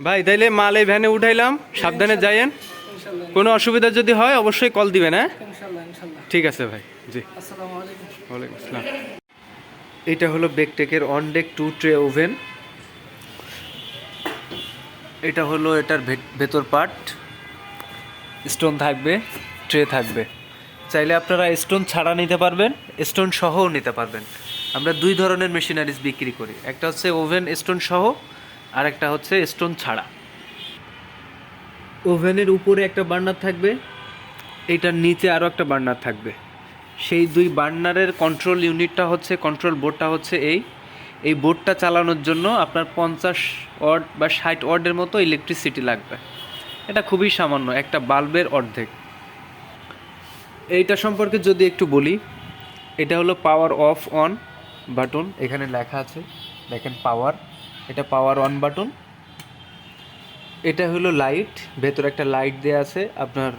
ভাই তাইলে মাল এই ভ্যানে উঠাইলাম সাবধানে যাইয়েন। কোনো অসুবিধা যদি হয় অবশ্যই কল দিবেন হ্যাঁ? ঠিক আছে ভাই জি। ওয়ালাইকুম আসসালাম। এটা হলো বেকটেকের on deck two tray oven এটা হলো এটার ভেতর পার্ট স্টোন থাকবে ট্রে থাকবে। চাইলে আপনারা স্টোন ছাড়া নিতে পারবেন স্টোন সহও নিতে পারবেন। আমরা দুই ধরনের মেশিনারিজ বিক্রি করি। একটা হচ্ছে ওভেন স্টোন সহ আর একটা হচ্ছে স্টোন ছাড়া। ওভেনের উপরে একটা বার্নার থাকবে এটার নিচে আরও একটা বার্নার থাকবে। সেই দুই বার্নারের কন্ট্রোল ইউনিটটা হচ্ছে কন্ট্রোল বোর্ডটা হচ্ছে এই। এই বোর্ডটা চালানোর জন্য আপনার পঞ্চাশ ওয়াট বা ষাট ওয়ার্ডের মতো ইলেকট্রিসিটি লাগবে। এটা খুবই সামান্য, একটা বাল্বের অর্ধেক। এইটা সম্পর্কে যদি একটু বলি, এটা হলো পাওয়ার অফ অন বাটন এখানে লেখা আছে, দেখেন পাওয়ার এটা পাওয়ার অন বাটন এটা হলো লাইট ভেতরে একটা লাইট দেওয়া আছে। আপনার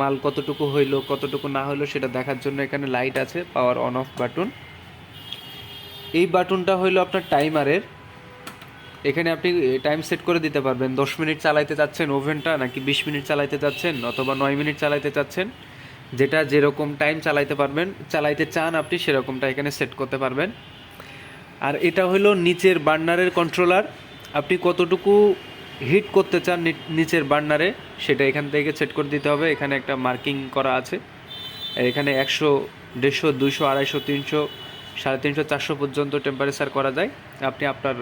মাল কতটুকু হইল, কতটুকু না হইল, সেটা দেখার জন্য এখানে লাইট আছে পাওয়ার অন অফ বাটন এই বাটনটা হইল আপনার টাইমারের এখানে আপনি টাইম সেট করে দিতে পারবেন। দশ মিনিট চালাইতে চাচ্ছেন ওভেনটা, নাকি বিশ মিনিট চালাইতে চাচ্ছেন, অথবা নয় মিনিট চালাইতে চাচ্ছেন, যেটা যেরকম টাইম চালাইতে পারবেন, চালাইতে চান আপনি, সেরকমটা এখানে সেট করতে পারবেন। আর এটা হলো নিচের বার্নারের কন্ট্রোলার আপনি কতটুকু হিট করতে চান নিচের বার্নারে, সেটা এখান থেকে সেট করে দিতে হবে। এখানে একটা মার্কিং করা আছে। এখানে একশো, দেড়শো, দুইশো, আড়াইশো, তিনশো, সাড়ে তিনশো, চারশো পর্যন্ত টেম্পারেচার করা যায়। আপনি আপনার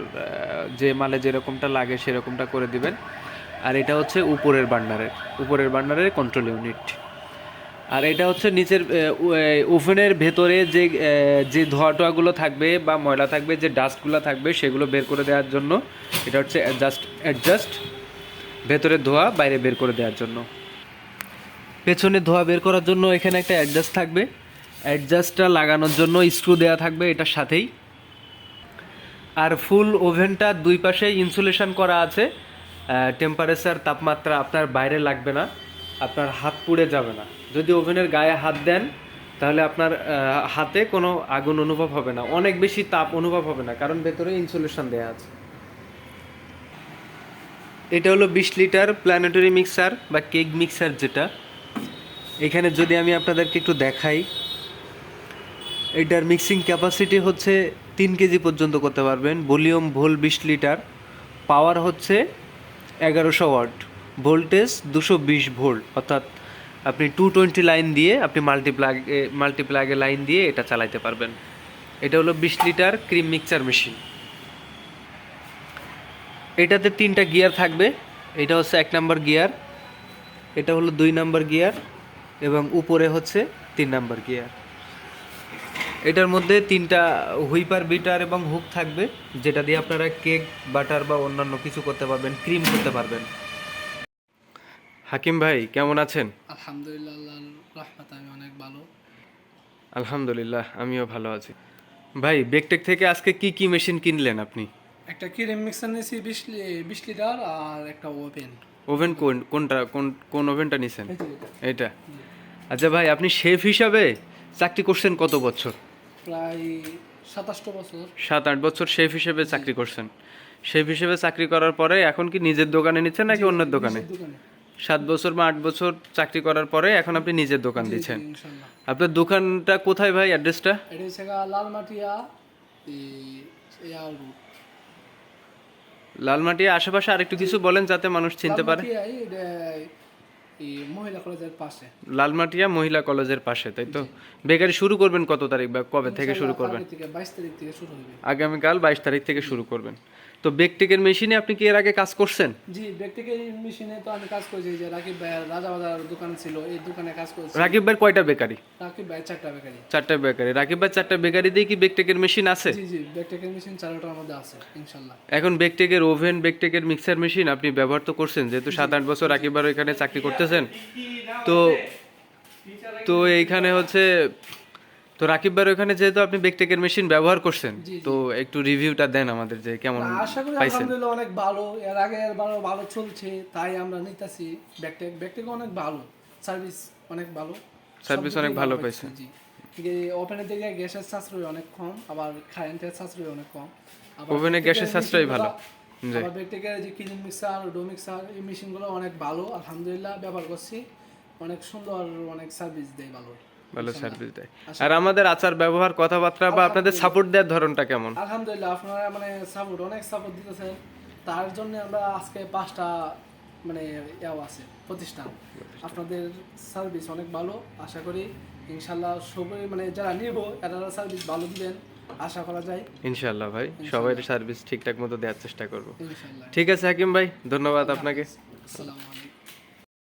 যে মালে যেরকমটা লাগে সেরকমটা করে দিবেন। আর এটা হচ্ছে উপরের বার্নারের উপরের বার্নারের কন্ট্রোল ইউনিট আর এটা হচ্ছে নিচের ওভেনের ভেতরে যে যে ধোয়া টোয়াগুলো থাকবে বা ময়লা থাকবে, যে ডাস্টগুলো থাকবে, সেগুলো বের করে দেওয়ার জন্য, এটা হচ্ছে অ্যাডজাস্ট অ্যাডজাস্ট ভেতরে ধোয়া, বাইরে বের করে দেওয়ার জন্য। পেছনে ধোয়া বের করার জন্য এখানে একটা অ্যাডজাস্ট থাকবে। অ্যাডজাস্টটা লাগানোর জন্য স্ক্রু দেওয়া থাকবে এটার সাথেই। আর ফুল ওভেনটা দুই পাশে ইনসুলেশন করা আছে। টেম্পারেচার তাপমাত্রা আপনার বাইরে লাগবে না। আপনার হাত পুড়ে যাবে না। যদি ওভেনের গায়ে হাত দেন, তাহলে আপনার হাতে কোনো আগুন অনুভব হবে না। অনেক বেশি তাপ অনুভব হবে না, কারণ ভেতরে ইনসুলেশন দেওয়া আছে। এটা হলো বিশ লিটার প্ল্যানেটরি মিক্সার বা কেক মিক্সার যেটা। এখানে যদি আমি আপনাদেরকে একটু দেখাই, এটার মিক্সিং ক্যাপাসিটি হচ্ছে তিন কেজি পর্যন্ত করতে পারবেন। ভলিউম ভোল বিশ লিটার পাওয়ার হচ্ছে এগারোশো ওয়াট। ভোল্টেজ দুশো বিশ ভোল্ট, অর্থাৎ আপনি টু টোয়েন্টি লাইন দিয়ে আপনি মাল্টিপ্লাগে মাল্টিপ্লাগে লাইন দিয়ে এটা চালাইতে পারবেন। এটা হলো বিশ লিটার ক্রিম মিক্সচার মেশিন এটাতে তিনটা গিয়ার থাকবে। এটা হচ্ছে এক নাম্বার গিয়ার এটা হলো দুই নাম্বার গিয়ার এবং উপরে হচ্ছে তিন নাম্বার গিয়ার এটার মধ্যে তিনটা হুইপার, বিটার এবং হুক থাকবে, যেটা দিয়ে আপনারা কেক, বাটার বা অন্যান্য কিছু করতে পারবেন, ক্রিম করতে পারবেন। হাকিম ভাই কেমন আছেন? আলহামদুলিল্লাহ আল্লাহর রহমত আমি অনেক ভালো। আলহামদুলিল্লাহ আমিও ভালো আছি। ভাই বেকটেক থেকে আজকে কি কি মেশিন কিনলেন আপনি? একটা ক্রিম মিক্সার নিয়েছি বিশ বিশ লিটার আর একটা ওভেন ওভেন কোন কোনটা কোন কোন ওভেনটা নিছেন? এটা আচ্ছা ভাই আপনি শেফ হিসাবে চাকরি করছেন কত বছর? প্রায় সাতাশটা বছর। সাত আট বছর শেফ হিসেবে চাকরি করছেন। শেফ হিসেবে চাকরি করার পরে এখন কি নিজের দোকানে নিচ্ছেন নাকি অন্যের দোকানে? দোকানে। সাত বছর বা আট বছর চাকরি করার পরে এখন আপনি নিজের দোকান দিচ্ছেন। আপনার দোকানটা কোথায় ভাই? অ্যাড্রেসটা। লালমাটিয়া আশেপাশে আরেকটু কিছু বলেন যাতে মানুষ চিনতে পারে। মহিলা কলেজের পাশে। লালমাটিয়া মহিলা কলেজের পাশে তাই তো? বেকারি শুরু করবেন কত তারিখ বা কবে থেকে শুরু করবেন? বাইশ তারিখ থেকে শুরু হবে। আগামীকাল বাইশ তারিখ থেকে শুরু করবেন। তো বেকটেকের মেশিনে আপনি কি এর আগে কাজ করছেন? জি ব্যক্তিগত মেশিনে তো আমি কাজ করেছি যে রাকিব ভাইয়ের রাজাবাজার দোকান ছিল এই দোকানে কাজ করেছি। রাকিব ভাই কয়টা বেকারি? রাকিব ভাই চারটা বেকারি। চারটা বেকারি। রাকিব ভাই চারটা বেকারি দিয়ে কি বেকটেকের মেশিন আছে? জি জি ব্যক্তিগত মেশিন চারটার মধ্যে আছে ইনশাল্লাহ। এখন বেকটেকের ওভেন বেকটেকের মিক্সার মেশিন আপনি ব্যবহার তো করছেন যেহেতু সাত আট বছর রাকিব ভাই এখানে চাকরি করতেছেন তো তো এইখানে হচ্ছে তো রাকিব ভাই ওখানে যেহেতু আপনি বেকটেকের মেশিন ব্যবহার করছেন তো একটু রিভিউটা দেন আমাদের যে কেমন আশা করি পাইছেন। আলহামদুলিল্লাহ অনেক ভালো। এর আগে বারো ভালো চলছে তাই আমরা নিতেছি ব্যাকটেক ব্যাকটেক অনেক ভালো সার্ভিস অনেক ভালো। সার্ভিস অনেক ভালো পাইছি, ওপেনের দিকে গ্যাসের সাশ্রয় অনেক কম আবার কারেন্টের সাশ্রয় অনেক কম। ওভেনে গ্যাসের সাশ্রয় ভালো। আবার ব্যাকটেকের যে মিক্সার ডো মিক্সার এই মেশিনগুলো অনেক ভালো আলহামদুলিল্লাহ ব্যবহার করছি। অনেক সুন্দর অনেক সার্ভিস দেয় ভালো। ভালো সার্ভিস দেয়। আর আমাদের আচার ব্যবহার কথাবার্তা বা আপনাদের সাপোর্ট দেওয়ার ধরনটা কেমন? আলহামদুলিল্লাহ আপনারা মানে সাপোর্ট অনেক সাপোর্ট দিতেছেন। তার জন্য আমরা আজকে পাঁচটা মানে ইয়াও আছে প্রতিষ্ঠান। আপনাদের সার্ভিস অনেক ভালো আশা করি। ইনশাল্লাহ সবাই মানে যারা নিব তারা সার্ভিস ভালো দিবেন আশা করা যায়। ইনশাল্লাহ ভাই সবাই সার্ভিস ঠিকঠাক মতো দেওয়ার চেষ্টা করব। ঠিক আছে হাকিম ভাই ধন্যবাদ আপনাকে। আসসালামু আলাইকুম।